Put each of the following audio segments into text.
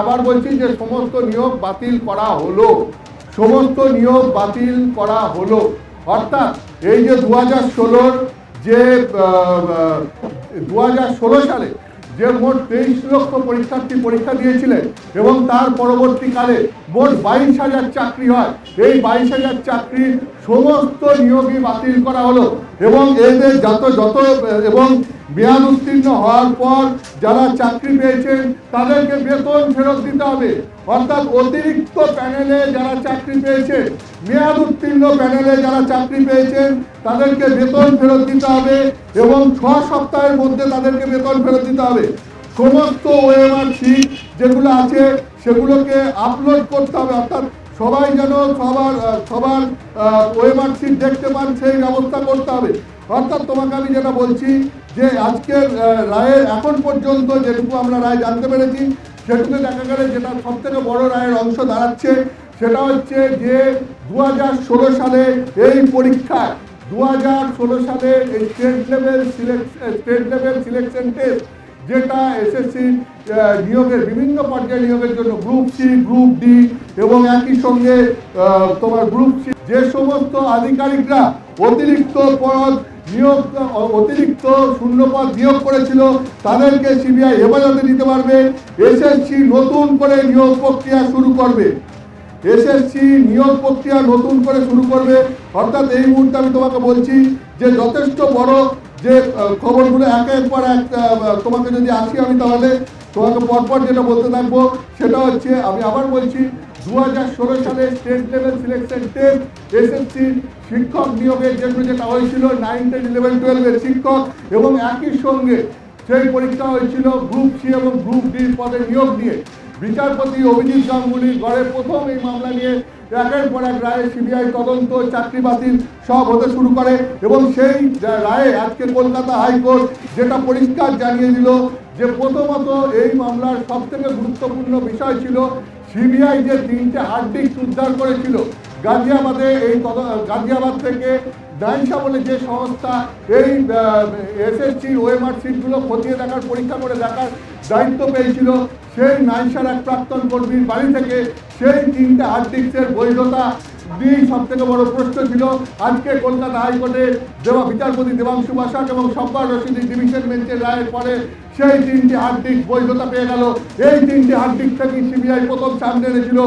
আবার বলছি যে সমস্ত নিয়োগ বাতিল করা হলো। সমস্ত নিয়োগ বাতিল করা হলো। অর্থাৎ এই যে দু হাজার ষোলোর যে দু হাজার ষোলো সালে যে মোট তেইশ লক্ষ পরীক্ষার্থী পরীক্ষা দিয়েছিলেন এবং তার পরবর্তীকালে মোট বাইশ হাজার চাকরি হয়। এই বাইশ হাজার চাকরির সমস্ত নিয়োগই বাতিল করা হলো এবং এদের যত যত, এবং মেয়াদ উত্তীর্ণ হওয়ার পর যারা চাকরি পেয়েছেন, তাদেরকে বেতন ফেরত দিতে হবে। অর্থাৎ অতিরিক্ত প্যানেলে যারা চাকরি পেয়েছেন মেয়াদ উত্তীর্ণ প্যানেলে যারা চাকরি পেয়েছেন, তাদেরকে বেতন ফেরত দিতে হবে এবং ছ সপ্তাহের মধ্যে তাদেরকে বেতন ফেরত দিতে হবে। সমস্ত ওএমআর শিট যেগুলো আছে, সেগুলোকে আপলোড করতে হবে। অর্থাৎ সবাই যেন সবার সবার ওয়েমার শিট দেখতে পান, সেই ব্যবস্থা করতে হবে। অর্থাৎ তোমাকে আমি যেটা বলছি যে আজকের রায়ের এখন পর্যন্ত যেটুকু আমরা রায় জানতে পেরেছি, সেটুকু দেখা গেলে যেটা সব থেকে বড় রায়ের অংশ দাঁড়াচ্ছে, সেটা হচ্ছে যে দু হাজার ষোলো সালে এই পরীক্ষায় দু হাজার ষোলো সালে এই state level selection state level selection test যেটা এসএসসি নিয়োগের বিভিন্ন পর্যায়ে নিয়োগের জন্য গ্রুপ সি গ্রুপ ডি এবং একই সঙ্গে তোমার গ্রুপ সি যে সমস্ত আধিকারিকরা অতিরিক্ত পদ নিয়োগ অতিরিক্ত শূন্যপদ নিয়োগ করেছিল, তাদেরকে সিবিআই হেফাজতে নিতে পারবে। এসএসসি নতুন করে নিয়োগ প্রক্রিয়া শুরু করবে। এসএসসি নিয়োগ প্রক্রিয়া নতুন করে শুরু করবে। অর্থাৎ এই মুহূর্তে আমি তোমাকে বলছি যে যথেষ্ট বড় যে খবরগুলো একের পর এক তোমাকে যদি আসি আমি তাহলে তোমাকে পরপর যেটা বলতে থাকব, সেটা হচ্ছে আমি আবার বলছি দু হাজার ষোলো সালে state level selection test SSC শিক্ষক নিয়োগের জন্য যেটা হয়েছিল নাইন টেন ইলেভেন টুয়েলভের শিক্ষক, এবং একই সঙ্গে সেই পরীক্ষা হয়েছিল গ্রুপ সি এবং গ্রুপ ডির পদে নিয়োগ নিয়ে। বিচারপতি অভিজিৎ গাঙ্গুলি গড়ে প্রথম এই মামলা নিয়ে একের পর এক রায়ে সিবিআই তদন্ত, চাকরি বাতিল সব হতে শুরু করে এবং সেই রায়ে আজকে কলকাতা হাইকোর্ট যেটা পরিষ্কার জানিয়ে দিল যে প্রথমত এই মামলার সব থেকে গুরুত্বপূর্ণ বিষয় ছিল সিবিআই যে তিনটে হার্ড উদ্ধার করেছিল, গাজিয়াবাদে এই গাজিয়াবাদ থেকে ডাইসা বলে যে সংস্থা, এই এসএসসি ওএমআর সিটগুলো খতিয়ে দেখার, পরীক্ষা করে দেখার দায়িত্ব পেয়েছিল। সেই নাইসার এক প্রাক্তন কর্মীর বাড়ি থেকে সেই তিনটে হার্ড ডিস্কের বৈধতা দিয়েই সব থেকে বড় প্রশ্ন ছিল, আজকে কলকাতা হাইকোর্টে দেওয়া বিচারপতি দেবাংশু বাসাক এবং সব্বার রশিদি ডিভিশন বেঞ্চের রায়ের পরে সেই তিনটি হার্ড ডিস্ক বৈধতা পেয়ে গেল। এই তিনটি হার্ড ডিস্ক থেকে সিবিআই প্রথম সামনে এনেছিল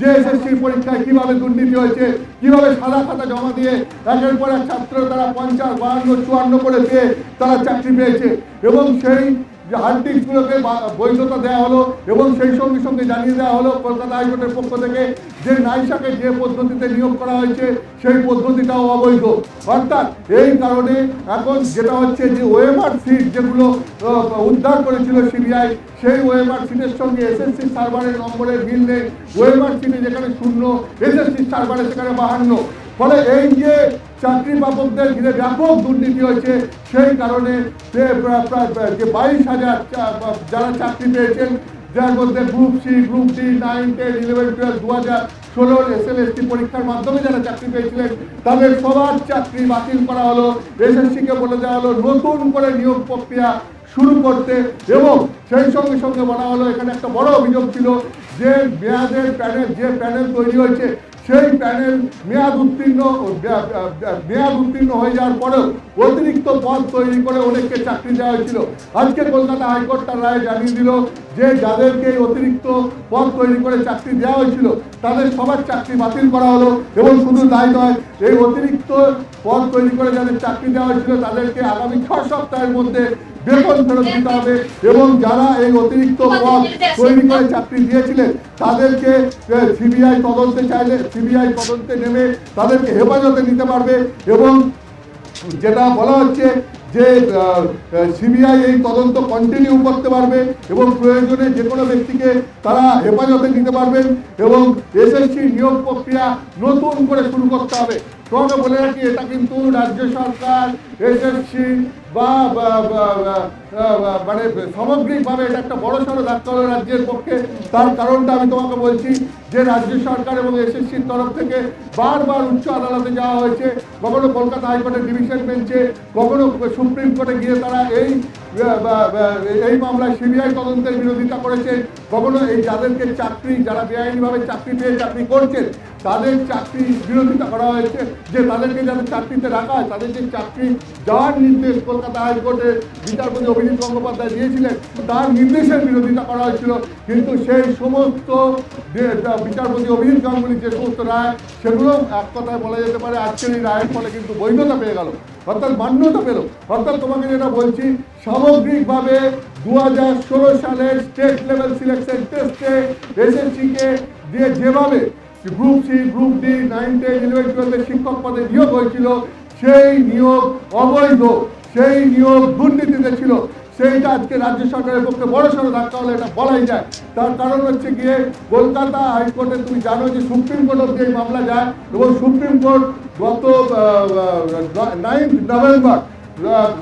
যে এসএসসির পরীক্ষায় কীভাবে দুর্নীতি হয়েছে, কীভাবে সাদা খাতা জমা দিয়ে একের পর এক ছাত্র তারা পঞ্চাশ, বাহান্ন, চুয়ান্ন করে পেয়ে তারা চাকরি পেয়েছে। এবং সেই যে হার্ড বৈধতা দেওয়া হলো এবং সেই সঙ্গে সঙ্গে জানিয়ে দেওয়া হলো কলকাতা হাইকোর্টের পক্ষ থেকে যে নাইসাকে যে পদ্ধতিতে নিয়োগ করা হয়েছে, সেই পদ্ধতিটাও অবৈধ। অর্থাৎ এই কারণে এখন যেটা হচ্ছে যে ওএমআর সিট যেগুলো উদ্ধার করেছিল সিবিআই, সেই ওএমআর সিটের সঙ্গে এসএসসি সার্ভারের নম্বরের মিল নেই। ওএমআর সিটে যেখানে শূন্য, এসএসসি সার্ভারে সেখানে বাহান্ন। ফলে এই যে চাকরি প্রাপকদের ঘিরে ব্যাপক দুর্নীতি হয়েছে, সেই কারণে যে বাইশ হাজার যারা চাকরি পেয়েছেন, যার মধ্যে group C group D nine ten eleven twelve দু হাজার ষোলোর এস এল এসটি পরীক্ষার মাধ্যমে যারা চাকরি পেয়েছিলেন, তাদের সবার চাকরি বাতিল করা হলো। এসএসসিকে বলে দেওয়া হলো, নতুন করে নিয়োগ প্রক্রিয়া শুরু করতে এবং সেই সঙ্গে সঙ্গে বলা হলো এখানে একটা বড় অভিযোগ ছিল যে মেয়াদের প্যানেল, যে প্যানেল তৈরি হয়েছে, সেই প্যানেল মেয়াদ উত্তীর্ণ মেয়াদ উত্তীর্ণ হয়ে যাওয়ার পরেও অতিরিক্ত পদ তৈরি করে অনেককে চাকরি দেওয়া হয়েছিল। আজকে কলকাতা হাইকোর্ট তার রায় জানিয়ে দিল যে যাদেরকে অতিরিক্ত পদ তৈরি করে চাকরি দেওয়া হয়েছিল, তাদের সবার চাকরি বাতিল করা হলো এবং শুধু তাই নয়, এই অতিরিক্ত পদ তৈরি করে যাদের চাকরি দেওয়া হয়েছিল তাদেরকে আগামী ছ সপ্তাহের মধ্যে বেতন ফেরত দিতে হবে এবং যারা এই অতিরিক্ত পদ তৈরি করে চাকরি দিয়েছিলেন তাদেরকে সিবিআই তদন্তে চাইলে সিবিআই তদন্তে নেমে তাদেরকে হেফাজতে নিতে পারবে এবং যেটা বলা হচ্ছে যে সিবিআই এই তদন্ত কন্টিনিউ করতে পারবে এবং প্রয়োজনে যে কোনো ব্যক্তিকে তারা হেফাজতে নিতে পারবেন এবং এসএসসি নিয়োগ প্রক্রিয়া নতুন করে শুরু করতে হবে। তোমাকে বলে রাখি, এটা কিন্তু রাজ্য সরকার এসএসসি বা মানে সামগ্রিকভাবে এটা একটা বড় সড়ো হলো রাজ্যের পক্ষে। তার কারণটা আমি তোমাকে বলছি যে রাজ্য সরকার এবং এসএসসির তরফ থেকে বারবার উচ্চ আদালতে যাওয়া হয়েছে। কখনো কলকাতা হাইকোর্টের ডিভিশন বেঞ্চে, কখনো সুপ্রিম কোর্টে গিয়ে তারা এই এই মামলায় সিবিআই তদন্তের বিরোধিতা করেছে। কখনো এই যাদেরকে চাকরি, যারা বেআইনিভাবে চাকরি পেয়ে চাকরি করছেন তাদের চাকরি বিরোধিতা করা হয়েছে। যে তাদেরকে যাতে চাকরিতে রাখা হয়, তাদের যে চাকরি যাওয়ার নির্দেশ কলকাতা হাইকোর্টের বিচারপতি অভিজিৎ গঙ্গোপাধ্যায় দিয়েছিলেন, তার নির্দেশের বিরোধিতা করা হয়েছিল। কিন্তু সেই সমস্ত বিচারপতি অভিজিৎ গাঙ্গুলির যে সমস্ত রায়, সেগুলো এক কথায় বলা যেতে পারে আজকের এই রায়ের ফলে কিন্তু বৈধতা পেয়ে গেল, অর্থাৎ মান্যতা পেল। অর্থাৎ তোমাকে যেটা বলছি, সামগ্রিকভাবে দু হাজার ষোলো সালের স্টেট লেভেল সিলেকশন টেস্টে এসএসসিকে দিয়ে যেভাবে group C group D nine ten eleven টুয়েলভের শিক্ষক পদে নিয়োগ হয়েছিল, সেই নিয়োগ অবৈধ, সেই নিয়োগ দুর্নীতিতে ছিল। সেইটা আজকে রাজ্য সরকারের পক্ষে বড় সড়ো ধাক্কা হলে এটা বলাই যায়। তার কারণ হচ্ছে গিয়ে কলকাতা হাইকোর্টে তুমি জানো যে সুপ্রিম কোর্ট অব্দি এই মামলা যায় এবং সুপ্রিম কোর্ট গত নাইন্থ নভেম্বর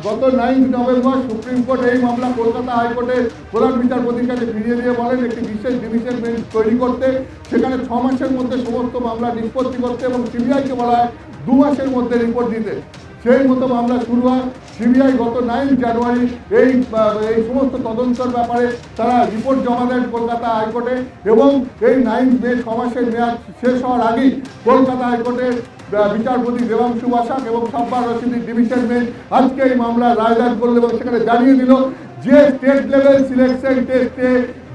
গত নাইন নভেম্বর সুপ্রিম কোর্ট এই মামলা কলকাতা হাইকোর্টের প্রধান বিচারপতির কাছে ফিরিয়ে দিয়ে বলেন, একটি বিশেষ ডিভিশন বেঞ্চ তৈরি করতে, সেখানে ছ মাসের মধ্যে সমস্ত মামলা নিষ্পত্তি করতে এবং সিবিআইকে বলা হয় দু মাসের মধ্যে রিপোর্ট দিতে। সেই মতো মামলা শুরু হয়। সিবিআই গত নাইন জানুয়ারি এই এই সমস্ত তদন্তের ব্যাপারে তারা রিপোর্ট জমা দেন কলকাতা হাইকোর্টে এবং এই নাইন মে ছ মাসের মেয়াদ শেষ হওয়ার আগেই কলকাতা হাইকোর্টের বিচারপতি দেবাংশু বাসাক এবং সাব্বার রশিদির ডিভিশন বেঞ্চ আজকে এই মামলা রায়দান করল এবং সেখানে জানিয়ে দিল, যে স্টেট লেভেল সিলেকশন টেস্টে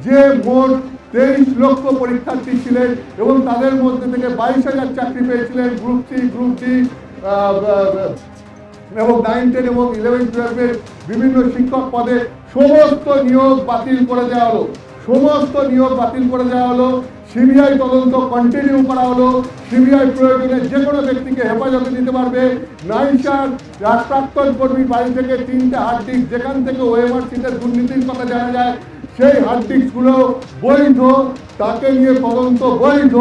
যে মোট তেইশ লক্ষ পরীক্ষার্থী ছিলেন এবং তাদের মধ্যে থেকে বাইশ হাজার চাকরি পেয়েছিলেন গ্রুপ সি গ্রুপ ডি এবং নাইন টেন এবং ইলেভেন টুয়েলভের বিভিন্ন শিক্ষক পদে সমস্ত নিয়োগ বাতিল করে দেওয়া হলো। সমস্ত নিয়োগ বাতিল করে দেওয়া হলো, সিবিআই তদন্ত কন্টিনিউ করা হলো, সিবিআই প্রয়োজনে যে কোনো ব্যক্তিকে হেফাজতে নিতে পারবে। নাইসার প্রাক্তন কর্মীর বাড়ি থেকে তিনটে হার্ড ডিস্ক যেখান থেকে ওএমআর সিটের দুর্নীতির কথা জানা যায়, সেই হার্ড ডিস্কগুলো বৈধ, তাকে নিয়ে তদন্ত বৈধ,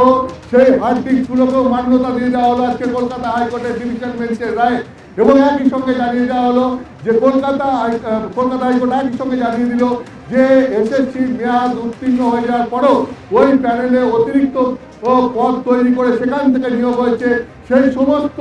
সেই হার্ড ডিস্কগুলোকেও মান্যতা দিয়ে দেওয়া হলো আজকে কলকাতা হাইকোর্টের ডিভিশন বেঞ্চের রায়। এবং একই সঙ্গে জানিয়ে দেওয়া হলো যে কলকাতা কলকাতা হাইকোর্ট একই সঙ্গে জানিয়ে দিল যে এসএসসির মেয়াদ উত্তীর্ণ হয়ে যাওয়ার পরও ওই প্যানেলে অতিরিক্ত পদ তৈরি করে সেখান থেকে নিয়োগ হয়েছে। সেই সমস্ত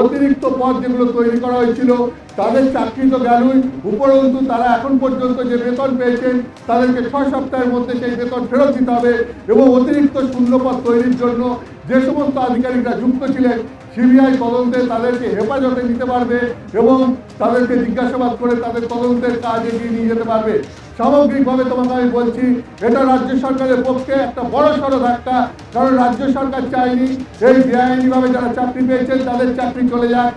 অতিরিক্ত পদ যেগুলো তৈরি করা হয়েছিল, তাদের চাকরি তো গেলই। উপরন্তু তারা এখন পর্যন্ত যে বেতন পেয়েছেন, তাদেরকে ছয় সপ্তাহের মধ্যে সেই বেতন ফেরত দিতে হবে এবং অতিরিক্ত শূন্যপদ তৈরির জন্য যে সমস্ত আধিকারিকরা যুক্ত ছিলেন, সিবিআই তদন্তে তাদেরকে হেফাজতে নিতে পারবে এবং তাদেরকে জিজ্ঞাসাবাদ করে তাদের তদন্তের কাজ এগিয়ে নিয়ে যেতে পারবে। সামগ্রিকভাবে তোমাকে আমি বলছি এটা রাজ্য সরকারের পক্ষে একটা বড় সড়ো ধাক্কা। কারণ রাজ্য সরকার চায়নি এই বেআইনিভাবে যারা চাকরি পেয়েছেন তাদের চাকরি চলে যাক।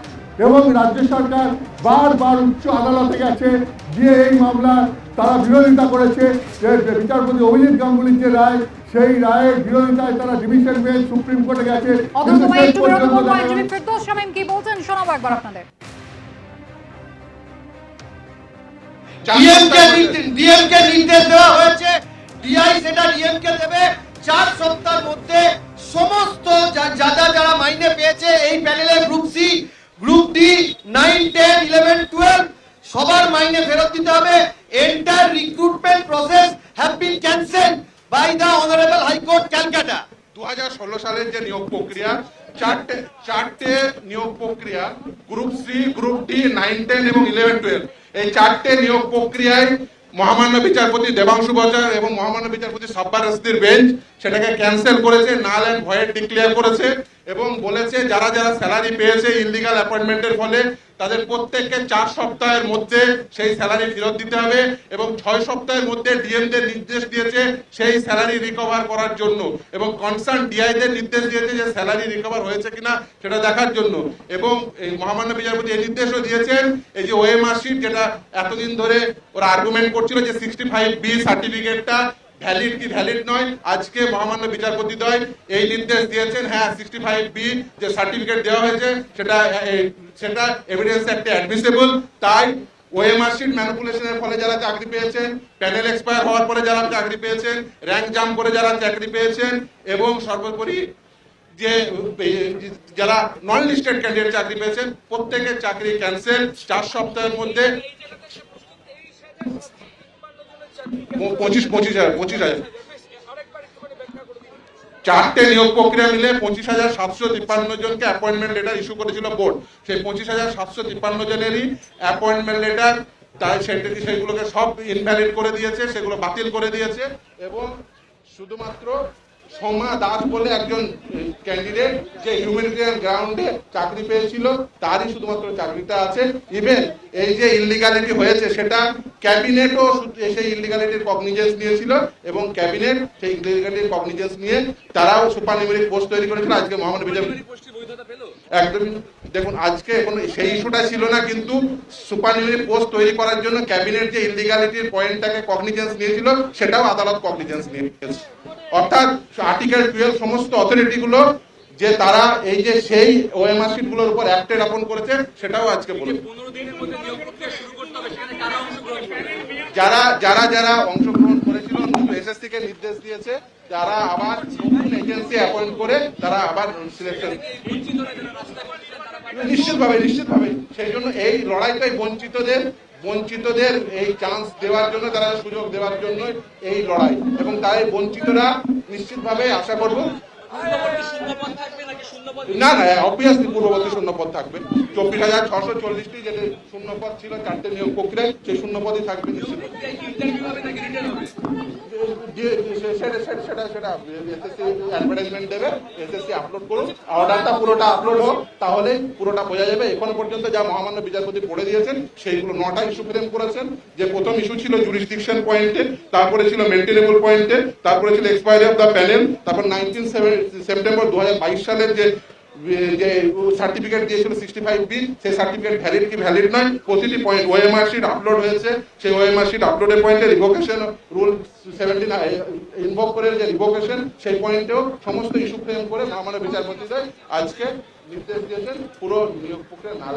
এবং রাজ্য সরকার বারবার উচ্চ আদালতে গেছে গিয়ে এই মামলা তারা বিরোধিতা করেছে। যে বিচারপতি অভিজিৎ গাঙ্গুলির যে রায় সেই রায়ের বিরোধিতায় তারা ডিভিশন বেঞ্চ সুপ্রিম কোর্টে গেছে। কি বলছেন? শোনাবো একবার আপনাদের। ডিএমকে ডিএমকে নির্দেশ দেওয়া হয়েছে। ডিআই সেটা ডিএমকে দেবে। চার সপ্তাহের মধ্যে সমস্ত যারা যারা মাইনে পেয়েছে এই প্যানেলে group C group D nine ten eleven twelve সবার মাইনে ফেরত দিতে হবে। Entire recruitment process have been cancel by the honourable high court Calcutta দু সালের যে নিয়োগ প্রক্রিয়া চারটে চারটে নিয়োগ প্রক্রিয়া group C group D nine ten এবং ইলেভেন টুয়েলভ এই চারটে নিয়োগ প্রক্রিয়ায় মহামান্য বিচারপতি দেবাংশু বচার এবং মহামান্য বিচারপতি সাব্বার রসদির বেঞ্চ সেটাকে ক্যান্সেল করেছে নাল অ্যান্ড ভয়েড ডিক্লেয়ার করেছে এবং বলেছে যারা যারা স্যালারি পেয়েছে ইলিগাল অ্যাপয়েন্টমেন্টের ফলে, তাদের প্রত্যেককে চার সপ্তাহের মধ্যে সেই স্যালারি ফেরত দিতে হবে এবং ছয় সপ্তাহের মধ্যে ডিএমদের নির্দেশ দিয়েছে সেই স্যালারি রিকভার করার জন্য এবং কনসার্ন ডিআইদের নির্দেশ দিয়েছে যে স্যালারি রিকভার হয়েছে কিনা সেটা দেখার জন্য। এবং এই মহামান্য বিচারপতি এই নির্দেশও দিয়েছেন, এই যে ওএমআর যেটা এতদিন ধরে ওরা আর্গুমেন্ট করছিল যে সিক্সটি ফাইভ বি সার্টিফিকেটটা ভ্যালিড কি ভ্যালিড নয়, আজকে মহামান্য বিচারপতি দ্বয় এই নির্দেশ দিয়েছেন হ্যাঁ সিক্সটি ফাইভ বি যে সার্টিফিকেট দেওয়া হয়েছে, সেটা সেটা এভিডেন্স একটা অ্যাডমিসেবল তাই ওএমআর শিট ম্যানিপুলেশনের ফলে যারা চাকরি পেয়েছেন প্যানেল এক্সপায়ার হওয়ার পরে যারা চাকরি পেয়েছেন র্যাঙ্ক জাম্প করে যারা চাকরি পেয়েছেন, এবং সর্বোপরি যে যারা নন লিস্টেড ক্যান্ডিডেট চাকরি পেয়েছেন, প্রত্যেকের চাকরি ক্যান্সেল চার সপ্তাহের মধ্যে পঁচিশ পঁচিশ হাজার পঁচিশ হাজার। চারটে নিয়োগ প্রক্রিয়া মিলে পঁচিশ হাজার সাতশো তিপ্পান্ন জনকে অ্যাপয়েন্টমেন্ট লেটার ইস্যু করেছিল বোর্ড সেই পঁচিশ হাজার সাতশো তিপ্পান্ন জনেরই অ্যাপয়েন্টমেন্ট লেটার তাই সেটা সেইগুলোকে সব ইনভ্যালিড করে দিয়েছে, সেগুলো বাতিল করে দিয়েছে এবং শুধুমাত্র সোমা দাস বলে একজন ক্যান্ডিডেট যে হিউম্যানিটেরিয়ান গ্রাউন্ডে চাকরি পেয়েছিল, তারই শুধুমাত্র চাকরিটা আছে। ইভেন এই যে ইলিগালিটি হয়েছে, সেটা ক্যাবিনেটও সেই ইলিগালিটির কগনিজেন্স নিয়েছিল এবং ক্যাবিনেট সেই ইলিগালিটির কগনিজেন্স নিয়ে তারাও সুপার নিউমেরিক পোস্ট তৈরি করেছিল। আজকে মোহাম্মদ বিজয় একদমই দেখুন আজকে কোনো সেই ইস্যুটা ছিল না কিন্তু সুপার নিউমেরিক পোস্ট তৈরি করার জন্য ক্যাবিনেট যে ইলিগালিটির পয়েন্টটাকে কগনিজেন্স নিয়েছিল সেটাও আদালত কগনিজেন্স নিয়েছে অর্থাৎ আর্টিকেল টুয়েলভ সমস্ত অথরিটিগুলো যে তারা এই যে সেই ওএমআরগুলোর উপর অ্যাক্টেড আপন করেছে সেটাও আজকে বলে পনেরো দিনের মধ্যে নিয়োগ প্রক্রিয়া শুরু করতে হবে সেখানে কারা অংশগ্রহণ করবে যারা যারা যারা অংশগ্রহণ করেছিল এসএসসি কে নির্দেশ দিয়েছে, তারা আবার নতুন এজেন্সি অ্যাপয়েন্ট করে তারা আবার সিলেকশন নিশ্চিতভাবে নিশ্চিতভাবে। সেই জন্য এই লড়াইটাই বঞ্চিতদের বঞ্চিতদের এই চান্স দেওয়ার জন্য, তারা সুযোগ দেওয়ার জন্য এই লড়াই। এবং তাই বঞ্চিতরা নিশ্চিতভাবে আশা করব না না অবভিয়াসলি পূর্ববর্তী থাকবে। চব্বিশ হাজার ছশো চল্লিশটি যেটা শূন্যপদ ছিল, চারটে নিয়োগ প্রক্রিয়ায় সেই শূন্যপদই থাকবে যে- যে- সেটা পুরোটা আপলোড হোক, তাহলে পুরোটা বোঝা যাবে। এখনও পর্যন্ত যা বিচারপতি পড়ে দিয়েছেন, সেইগুলো নটা ইস্যু করেছেন। যে প্রথম ইস্যু ছিল তারপরে ছিল মেনটেনেবল পয়েন্টে তারপরে ছিল এক্সপায়ারি অফ দ্য প্যানেল তারপর নাইনটিন সেপ্টেম্বর দু সালের যে যে সার্টিফিকেট দিয়েছিল সিক্সটি ফাইভ বি সেই সার্টিফিকেট ভ্যালিড কি ভ্যালিড নয়? প্রতিটি পয়েন্ট ওএমআর শিট আপলোড হয়েছে। সেই ওএমআর শিট আপলোডের পয়েন্টে রিভোকেশন রুল সেভেন্টিন ইনভোক করে যে রিভোকেশন সেই পয়েন্টেও সমস্ত ইস্যু ফ্রেম করে মহামান্য বিচারপতিদের আজকে নির্দেশ দিয়েছেন, পুরো নিয়োগ প্রক্রিয়া না